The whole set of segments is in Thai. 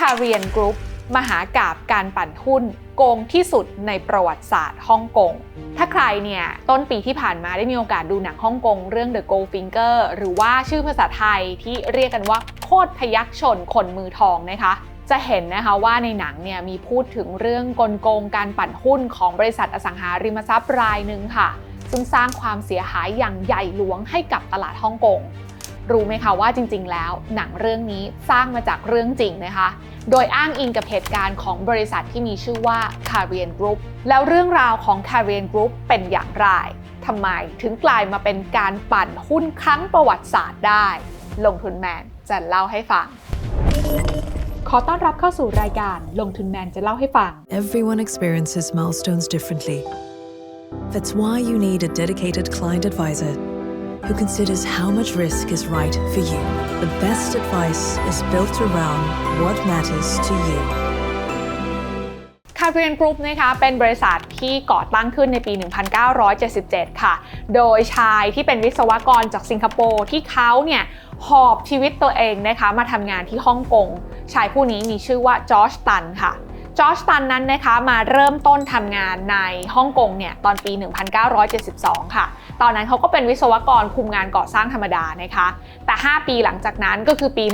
คาเรียนกรุ๊ปมหากาบการปั่นหุ้นโกงที่สุดในประวัติศาสตร์ฮ่องกง ถ้าใครเนี่ยต้นปีที่ผ่านมาได้มีโอกาสดูหนังฮ่องกงเรื่อง The Goldfinger หรือว่าชื่อภาษาไทยที่เรียกกันว่าโคตรพยักชนคนมือทองนะคะจะเห็นนะคะว่าในหนังเนี่ยมีพูดถึงเรื่องกลโกงการปั่นหุ้นของบริษัทอสังหาริมทรัพย์รายหนึ่งค่ะ ซึ่งสร้างความเสียหายอย่างใหญ่หลวงให้กับตลาดฮ่องกง รู้ไหมคะว่าจริงๆ แล้วหนังเรื่องนี้สร้างมาจากเรื่องจริงนะคะ โดยอ้างอิงกับเหตุการณ์ของบริษัทที่มีชื่อว่า c a r i a n Group แล้วเรื่องราวของ c a r i a n Group เป็นอย่างไรทำไมถึงกลายมาเป็นการปั่นหุ้นครั้งประวัติศาสตร์ได้ ลงทุนแมนจะเล่าให้ฟัง ขอต้อนรับเข้าสู่รายการลงทุนแมนจะเล่าให้ฟัง Everyone experiences milestones differently. That's why you need a dedicated client advisor who considers how much risk is right for you. The best advice is built around what matters to you. คาเรียนกรุ๊ปนะคะเป็นบริษัทที่ก่อตั้งขึ้นในปี 1977 ค่ะ โดยชายที่เป็นวิศวกรจากสิงคโปร์ที่เขาเนี่ยหอบชีวิตตัวเองนะคะมาทำงานที่ฮ่องกง ชายผู้นี้มีชื่อว่าจอร์จตันค่ะ จอร์จตันนั้นนะคะมาเริ่มต้นทำงานในฮ่องกงเนี่ยตอนปี 1972 ค่ะ ตอนนั้นเขาก็เป็นวิศวกรคุมงานก่อสร้างธรรมดานะคะ แต่ 5 ปีหลังจากนั้นก็คือปี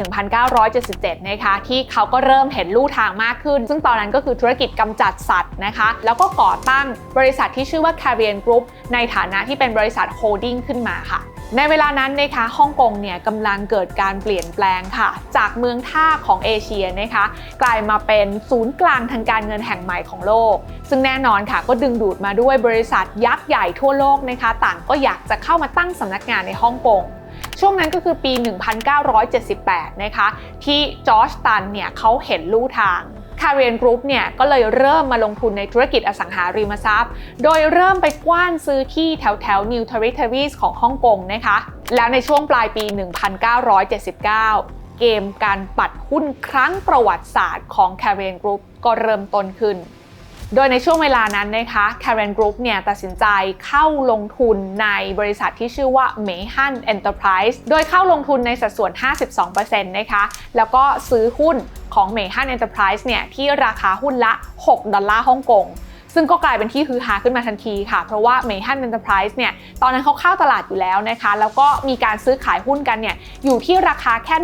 1977 นะคะ ที่เขาก็เริ่มเห็นลู่ทางมากขึ้น ซึ่งตอนนั้นก็คือธุรกิจกำจัดสัตว์นะคะ แล้วก็ก่อตั้งบริษัทที่ชื่อว่า Carrion Group ในฐานะที่เป็นบริษัทโฮลดิ้งขึ้นมาค่ะ ในเวลานั้นนะคะฮ่องกงเนี่ยกำลังเกิดการเปลี่ยนแปลงค่ะ จากเมืองท่าของเอเชียนะคะ กลายมาเป็นศูนย์กลางทางการเงินแห่งใหม่ของโลก ซึ่งแน่นอนค่ะ ก็ดึงดูดมาด้วยบริษัทยักษ์ใหญ่ทั่วโลกนะคะ ต่างก็อยากจะเข้ามาตั้งสำนักงานในฮ่องกงช่วงนั้นก็คือปี 1978 นะคะ ที่จอร์จตันเนี่ยเขาเห็นลู่ทาง คาเรียนกรุ๊ปเนี่ยก็เลยเริ่มมาลงทุนในธุรกิจอสังหาริมทรัพย์ โดยเริ่มไปกว้านซื้อที่แถวแถว New Territories ของฮ่องกงนะคะ แล้วในช่วงปลายปี 1979 เกมการปัดหุ้นครั้งประวัติศาสตร์ของคาเรียนกรุ๊ปก็เริ่มต้นขึ้น โดยในช่วงเวลานั้นนะคะ Karen Group เนี่ยตัดสินใจเข้าลงทุนในบริษัทที่ชื่อว่า m e h a n Enterprise โดยเข้าลงทุนในสัดส่วน 52%นะคะ แล้วก็ซื้อหุ้นของ m e h a n Enterprise เนี่ยที่ราคาหุ้นละ 6 ดอลลาร์ฮ่องกง ซึ่งก็กลายเป็นที่ฮือฮาขึ้นมาทันทีค่ะ เพราะว่า m e h a n Enterprise เนี่ยตอนนั้นเขาเข้าตลาดอยู่แล้วนะคะ แล้วก็มีการซื้อขายหุ้นกันเนี่ยอยู่ที่ราคาแค่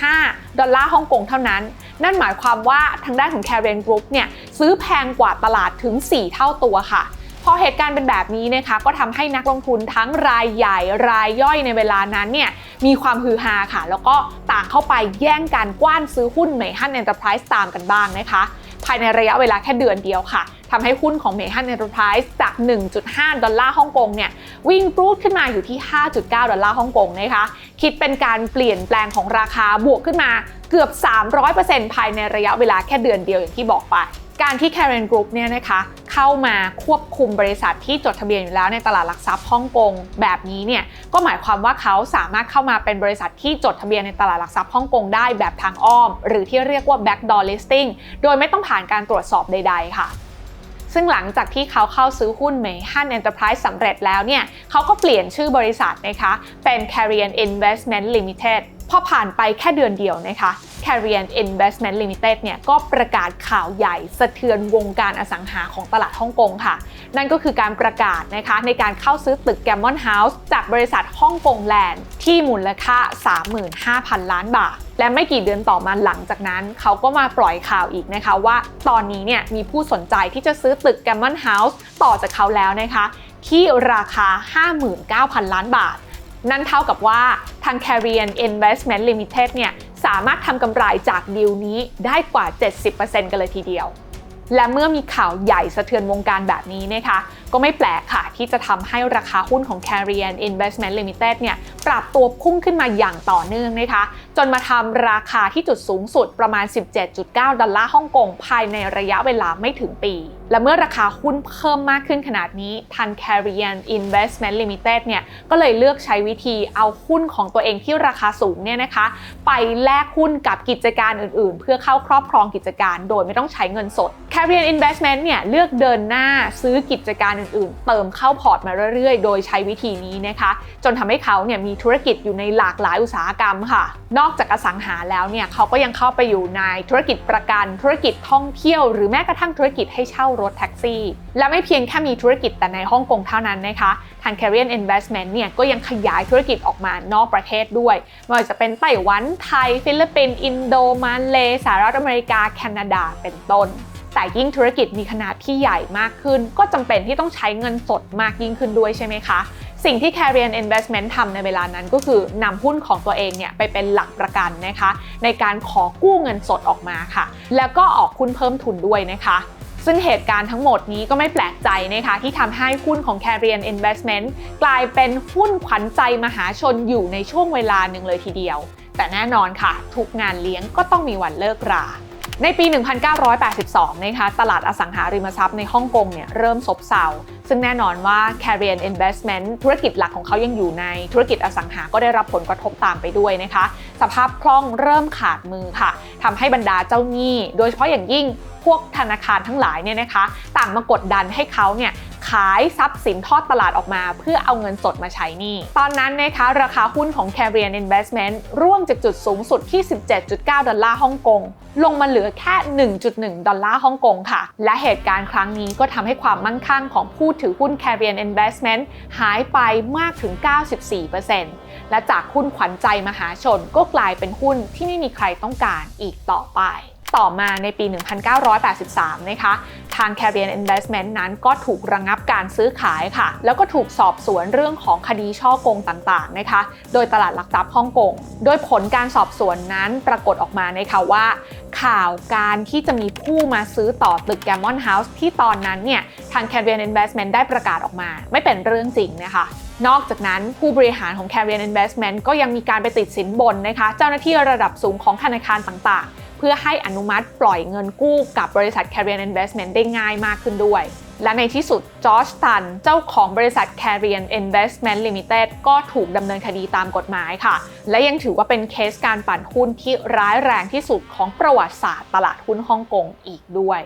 1.5 ดอลลาร์ฮ่องกงเท่านั้น นั่นหมายความว่าทางด้านของ c a r i a n Group เนี่ยซื้อแพงกว่าตลาดถึง 4 เท่าตัวค่ะพอเหตุการณ์เป็นแบบนี้นะคะก็ทำให้นักลงทุนทั้งรายใหญ่รายย่อยในเวลานั้นเนี่ยมีความฮือฮาค่ะ แล้วก็ต่างเข้าไปแย่งกันกว้านซื้อหุ้น m e h a n Enterprise ตามกันบ้างนะคะ ภายในระยะเวลาแค่เดือนเดียวค่ะทำให้หุ้นของ m e h a n Enterprise จาก 1.5 ดอลลาร์ฮ่องกงเนี่ยวิ่งปรูดขึ้นมาอยู่ที่ 5.9 ดอลลาร์ฮ่องกงนะคะคิดเป็นการเปลี่ยนแปลงของราคาบวกขึ้นมาเกือบ 300%ภายในระยะเวลาแค่เดือนเดียวอย่างที่บอกไปการที่ Karen Group เนี่ยนะคะ เข้ามาควบคุมบริษัทที่จดทะเบียนอยู่แล้วในตลาดหลักทรัพย์ฮ่องกงแบบนี้เนี่ยก็หมายความว่าเขาสามารถเข้ามาเป็นบริษัทที่จดทะเบียนในตลาดหลักทรัพย์ฮ่องกงได้แบบทางอ้อม หรือที่เรียกว่า backdoor listing โดยไม่ต้องผ่านการตรวจสอบใด ๆ ค่ะซึ่งหลังจากที่เขาเข้าซื้อหุ้น m e h a n Enterprise สำเร็จแล้วเนี่ย เขาก็เปลี่ยนชื่อบริษัทนะคะ เป็น Carrion Investment Limited พอผ่านไปแค่เดือนเดียวนะคะ Carrion Investment Limited เนี่ยก็ประกาศข่าวใหญ่สะเทือนวงการอสังหาของตลาดฮ่องกงค่ะ นั่นก็คือการประกาศนะคะในการเข้าซื้อตึก Gammon House จากบริษัทฮ่องกงแลนด์ที่มูลค่า 35,000 ล้านบาท และไม่กี่เดือนต่อมาหลังจากนั้น เขาก็มาปล่อยข่าวอีกนะคะว่าตอนนี้เนี่ยมีผู้สนใจที่จะซื้อตึก Gammon House ต่อจากเขาแล้วนะคะ ที่ราคา 59,000 ล้านบาท นั่นเท่ากับว่าทาง Carrion Investment Limited เนี่ยสามารถทำกำไรจากดีลนี้ได้กว่า 70%กันเลยทีเดียว และเมื่อมีข่าวใหญ่สะเทือนวงการแบบนี้นะคะ ก็ไม่แปลกค่ะ ที่จะทำให้ราคาหุ้นของ Carrion Investment Limited เนี่ยปรับตัวพุ่งขึ้นมาอย่างต่อเนื่องนะคะ จนมาทำราคาที่จุดสูงสุดประมาณ 17.9 ดอลลาร์ฮ่องกงภายในระยะเวลาไม่ถึงปี และเมื่อราคาหุ้นเพิ่มมากขึ้นขนาดนี้ทาง Carrion Investment Limited เนี่ยก็เลยเลือกใช้วิธีเอาหุ้นของตัวเองที่ราคาสูงเนี่ยนะคะ ไปแลกหุ้นกับกิจการอื่นๆ เพื่อเข้าครอบครองกิจการ โดยไม่ต้องใช้เงินสด Carrion Investment เนี่ยเลือกเดินหน้าซื้อกิจการอื่นๆ เติมเข้าพอร์ตมาเรื่อยๆ โดยใช้วิธีนี้นะคะ จนทำให้เขาเนี่ยมีธุรกิจอยู่ในหลากหลายอุตสาหกรรมค่ะนนอกจากอสังหาแล้วเนี่ยเขาก็ยังเข้าไปอยู่ในธุรกิจประกัน ธุรกิจท่องเที่ยว หรือแม้กระทั่งธุรกิจให้เช่ารถแท็กซี่ และไม่เพียงแค่มีธุรกิจแต่ในฮ่องกงเท่านั้นนะคะทาง Carrier Investment เนี่ยก็ยังขยายธุรกิจออกมานอกประเทศด้วยไม่ว่าจะเป็นไต้หวันไทย ฟิลิปปินส์อินโดมาเลสหรัฐอเมริกาแคนาดาเป็นต้น แต่ยิ่งธุรกิจมีขนาดที่ใหญ่มากขึ้น ก็จำเป็นที่ต้องใช้เงินสดมากยิ่งขึ้นด้วยใช่ไหมคะ สิ่งที่ Carrier Investment ทำในเวลานั้นก็คือนำหุ้นของตัวเองเนี่ยไปเป็นหลักประกันนะคะ ในการขอกู้เงินสดออกมาค่ะ แล้วก็ออกหุ้นเพิ่มทุนด้วยนะคะซึ่งเหตุการณ์ทั้งหมดนี้ก็ไม่แปลกใจนะคะที่ทำให้หุ้นของ Carrier Investment กลายเป็นหุ้นขวัญใจมหาชนอยู่ในช่วงเวลาหนึ่งเลยทีเดียว แต่แน่นอนค่ะ ทุกงานเลี้ยงก็ต้องมีวันเลิกรา ในปี 1982 นะคะ ตลาดอสังหาริมทรัพย์ในฮ่องกงเนี่ยเริ่มซบเซา ซึ่งแน่นอนว่า Carrier Investment ธุรกิจหลักของเขายังอยู่ในธุรกิจอสังหา ก็ได้รับผลกระทบตามไปด้วยนะคะ สภาพคล่องเริ่มขาดมือค่ะ ทำให้บรรดาเจ้าหนี้ โดยเฉพาะอย่างยิ่งพวกธนาคารทั้งหลายเนี่ยนะคะ ต่างมากดดันให้เขาเนี่ย ขายทรัพย์สินทอดตลาดออกมา เพื่อเอาเงินสดมาใช้นี้ตอนนั้นนะคะราคาหุ้นของ Carrier Investment ร่วงจากจุดสูงสุดที่ 17.9 ดอลลาร์ฮ่องกง ลงมาเหลือแค่ 1.1 ดอลลาร์ฮ่องกงค่ะ และเหตุการณ์ครั้งนี้ก็ทำให้ความมั่งคั่งของผู้ถือหุ้น Carrier Investment หายไปมากถึง 94%และจากหุ้นขวัญใจมหาชนก็กลายเป็นหุ้นที่ไม่มีใครต้องการอีกต่อไป ต่อมาในปี 1983 นะคะ ทาง Carrier Investment นั้นก็ถูกระงงับการซื้อขายค่ะ แล้วก็ถูกสอบสวนเรื่องของคดีช่อโกงต่างๆนะคะ โดยตลาดหลักทรัพย์ฮ่องกง โดยผลการสอบสวนนั้นปรากฏออกมานะคะว่า ข่าวการที่จะมีผู้มาซื้อต่อตึก Gammon House ที่ตอนนั้นเนี่ยทาง Carrier Investment ได้ประกาศออกมา ไม่เป็นเรื่องจริงนะคะนอกจากนั้นผู้บริหารของ Carrier Investment ก็ยังมีการไปติดสินบนนะคะ เจ้าหน้าที่ระดับสูงของธนาคารต่างๆ เพื่อให้อนุมัติปล่อยเงินกู้กับบริษัท Carrier Investment ได้ง่ายมากขึ้นด้วย และในที่สุดจอร์จตัน เจ้าของบริษัท Carrier Investment Limited ก็ถูกดำเนินคดีตามกฎหมายค่ะ และยังถือว่าเป็นเคสการปั่นหุ้นที่ร้ายแรงที่สุดของประวัติศาสตร์ตลาดหุ้นฮ่องกงอีกด้วย